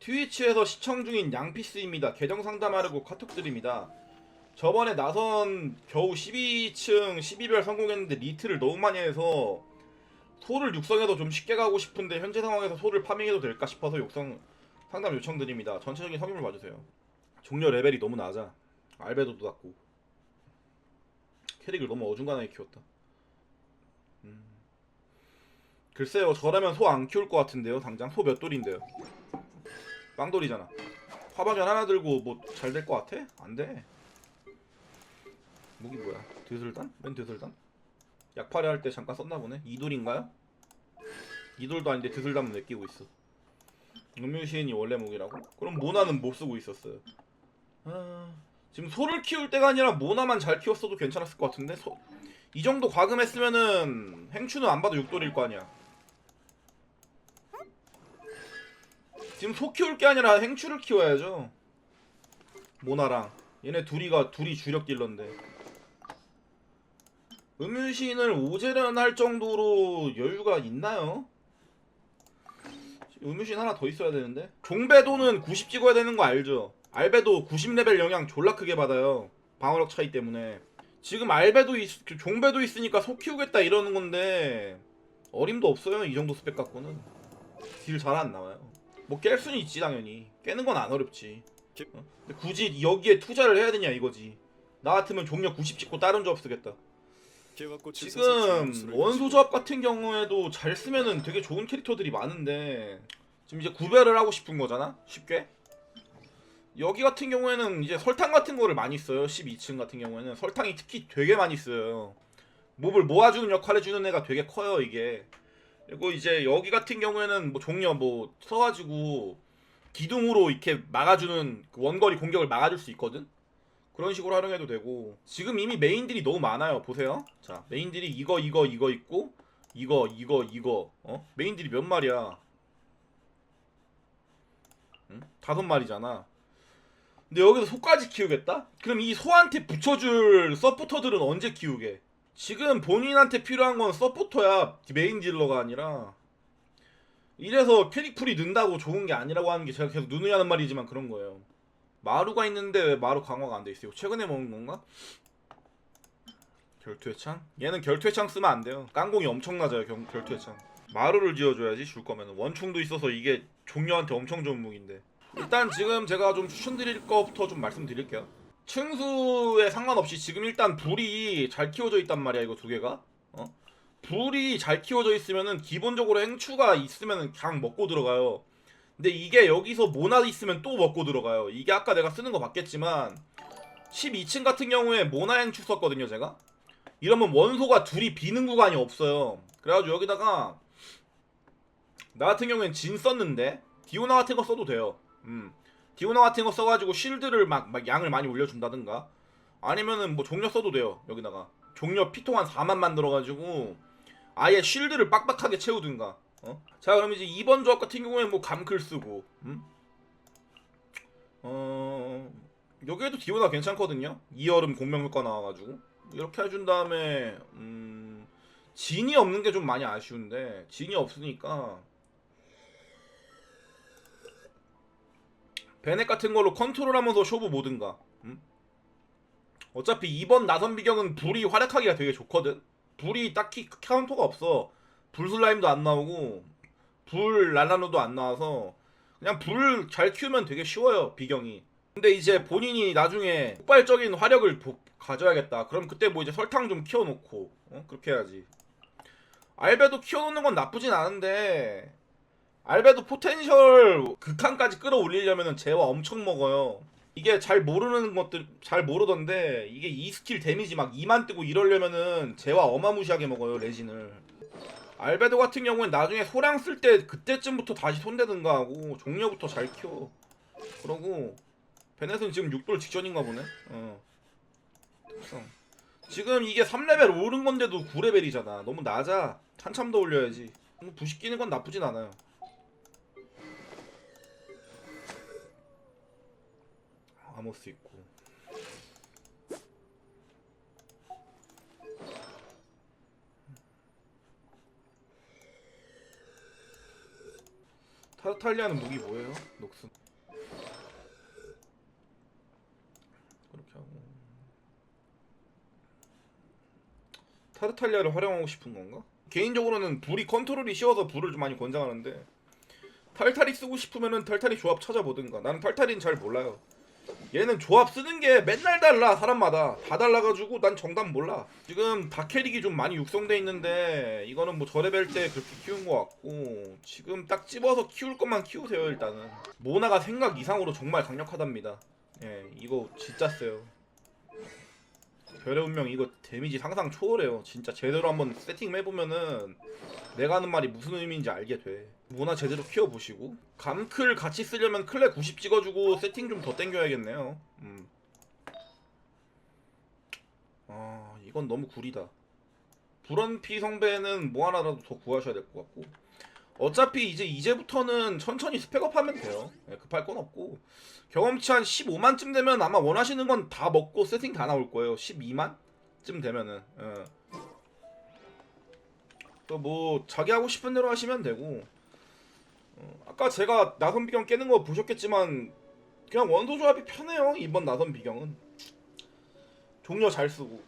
트위치에서 시청 중인 양피스입니다. 계정 상담하려고 카톡 드립니다. 저번에 나선 겨우 12층 12별 성공했는데 리트를 너무 많이 해서 소를 육성해도 좀 쉽게 가고 싶은데 현재 상황에서 소를 파밍해도 될까 싶어서 육성 상담 요청드립니다. 전체적인 성임을 봐주세요. 종료 레벨이 너무 낮아. 알베도도 낮고 캐릭을 너무 어중간하게 키웠다. 음. 글쎄요, 저라면 소 안 키울 것 같은데요. 당장 소 몇 돌인데요. 빵돌이잖아. 화방연 하나 들고 뭐 잘 될 것 같아? 안 돼. 무기 뭐야? 드슬단? 맨 드슬단? 약팔이 할때 잠깐 썼나 보네. 이돌인가요? 이돌도 아닌데 드슬단만 왜 끼고 있어? 음유시인이 원래 무기라고? 그럼 모나는 못 쓰고 있었어요. 아... 지금 소를 키울 때가 아니라 모나만 잘 키웠어도 괜찮았을 것 같은데 소... 이 정도 과금했으면은 행추는 안 봐도 6돌일 거 아니야. 지금 소 키울 게 아니라 행추를 키워야죠. 모나랑 얘네 둘이가 둘이 주력 딜러인데. 음유신을 오제련 할 정도로 여유가 있나요? 음유신 하나 더 있어야 되는데. 종배도는 90 찍어야 되는 거 알죠? 알베도 90레벨 영향 졸라 크게 받아요. 방어력 차이 때문에. 지금 알베도 있, 그 종배도 있으니까 소 키우겠다 이러는 건데 어림도 없어요 이 정도 스펙 갖고는 딜 잘 안 나와요. 뭐 깰 수는 있지 당연히 깨는 건 안 어렵지. 어? 근데 굳이 여기에 투자를 해야 되냐 이거지. 나 같으면 종력 90 찍고 다른 조합 쓰겠다. 지금 원소 조합 같은 경우에도 잘 쓰면은 되게 좋은 캐릭터들이 많은데 지금 이제 구별을 하고 싶은 거잖아 쉽게 여기 같은 경우에는 이제 설탕 같은 거를 많이 써요 12층 같은 경우에는 설탕이 특히 되게 많이 써요 몹을 모아주는 역할 해주는 애가 되게 커요 이게 그리고 이제 여기 같은 경우에는 뭐 종려 뭐 써가지고 기둥으로 이렇게 막아주는 그 원거리 공격을 막아줄 수 있거든? 그런 식으로 활용해도 되고. 지금 이미 메인들이 너무 많아요. 보세요. 자 메인들이 이거 이거 이거 있고 이거 이거 이거. 어? 메인들이 몇 마리야? 응? 다섯 마리잖아. 근데 여기서 소까지 키우겠다? 그럼 이 소한테 붙여줄 서포터들은 언제 키우게? 지금 본인한테 필요한 건 서포터야 메인 딜러가 아니라 이래서 캐릭풀이 는다고 좋은 게 아니라고 하는 게 제가 계속 누누이 하는 말이지만 그런 거예요 마루가 있는데 왜 마루 강화가 안 돼 있어요? 최근에 먹은 건가? 결투의 창? 얘는 결투의 창 쓰면 안 돼요. 깡공이 엄청 낮아요. 경, 결투의 창. 마루를 지어줘야지 줄 거면 원충도 있어서 이게 종료한테 엄청 좋은 무기인데. 일단 지금 제가 좀 추천드릴 거부터 좀 말씀드릴게요. 층수에 상관없이 지금 일단 불이 잘 키워져 있단 말이야 이거 두 개가. 어? 불이 잘 키워져 있으면은 기본적으로 행추가 있으면은 그냥 먹고 들어가요. 근데 이게 여기서 모나 있으면 또 먹고 들어가요. 이게 아까 내가 쓰는 거 봤겠지만 12층 같은 경우에 모나 행추 썼거든요, 제가. 이러면 원소가 둘이 비는 구간이 없어요. 그래가지고 여기다가 나 같은 경우엔 진 썼는데 디오나 같은 거 써도 돼요. 음. 디오나 같은 거 써가지고 실드를 막, 막 양을 많이 올려준다든가 아니면은 뭐 종려 써도 돼요. 여기다가 종려 피통 한 4만 만들어가지고 아예 쉴드를 빡빡하게 채우든가. 어? 자 그럼 이제 2번 조합 같은 경우에 뭐 감클 쓰고 음? 어... 여기에도 디오나 괜찮거든요 이얼음 공명 효과 나와가지고 이렇게 해준 다음에 음... 진이 없는 게 좀 많이 아쉬운데 진이 없으니까 베넷 같은 걸로 컨트롤하면서 쇼부 모든가? 음? 어차피 이번 나선 비경은 불이 활약하기가 되게 좋거든. 불이 딱히 카운터가 없어. 불 슬라임도 안 나오고 불 랄라노도 안 나와서 그냥 불 잘 키우면 되게 쉬워요 비경이. 근데 이제 본인이 나중에 폭발적인 화력을 보- 가져야겠다. 그럼 그때 뭐 이제 설탕 좀 키워놓고 어? 그렇게 해야지. 알베도 키워놓는 건 나쁘진 않은데 알베도 포텐셜 극한까지 끌어올리려면 재화 엄청 먹어요 이게 잘 모르는 것들 잘 모르던데 이게 이 스킬 데미지 막 2만 뜨고 이러려면은 재화 어마무시하게 먹어요 레진을 알베도 같은 경우엔 나중에 소량 쓸 때 그때쯤부터 다시 손대든가 하고 종려부터 잘 키워. 그러고 베넷은 지금 6돌 직전인가 보네. 어. 특성. 지금 이게 3레벨 오른 건데도 9레벨이잖아. 너무 낮아. 한참 더 올려야지. 뭐 부식 끼는 건 나쁘진 않아요. 아모스 있고. 타, 타르탈리아는 무기 뭐예요? 녹슨 그렇게 하고 타르탈리아를 활용하고 싶은 건가? 개인적으로는 불이 컨트롤이 쉬워서 불을 좀 많이 권장하는데 탈탈이 쓰고 싶으면은 탈탈이 조합 찾아보든가 나는 탈탈이는 잘 몰라요 얘는 조합 쓰는 게 맨날 달라 사람마다. 다 달라가지고 난 정답 몰라. 지금 다 캐릭이 좀 많이 육성돼 있는데 이거는 뭐 저레벨 때 그렇게 키운 것 같고 지금 딱 집어서 키울 것만 키우세요 일단은. 모나가 생각 이상으로 정말 강력하답니다. 예 이거 진짜 세요 별의 운명 이거 데미지 상상 초월해요. 진짜 제대로 한번 세팅 해보면은 내가 하는 말이 무슨 의미인지 알게 돼. 모나 제대로 키워보시고 감클 같이 쓰려면 클레 90 찍어주고 세팅 좀 더 땡겨야겠네요. 음. 아 이건 너무 구리다. 불원피 성배는 뭐 하나라도 더 구하셔야 될 것 같고 어차피 이제 이제부터는 천천히 스펙업 하면 돼요. 예, 급할 건 없고. 경험치 한 15만쯤 되면 아마 원하시는 건 다 먹고 세팅 다 나올 거예요. 12만쯤 되면은. 예. 또뭐 자기 하고 싶은 대로 하시면 되고. 어, 아까 제가 나선 비경 깨는 거 보셨겠지만 그냥 원소 조합이 편해요 이번 나선 비경은. 종료 잘 쓰고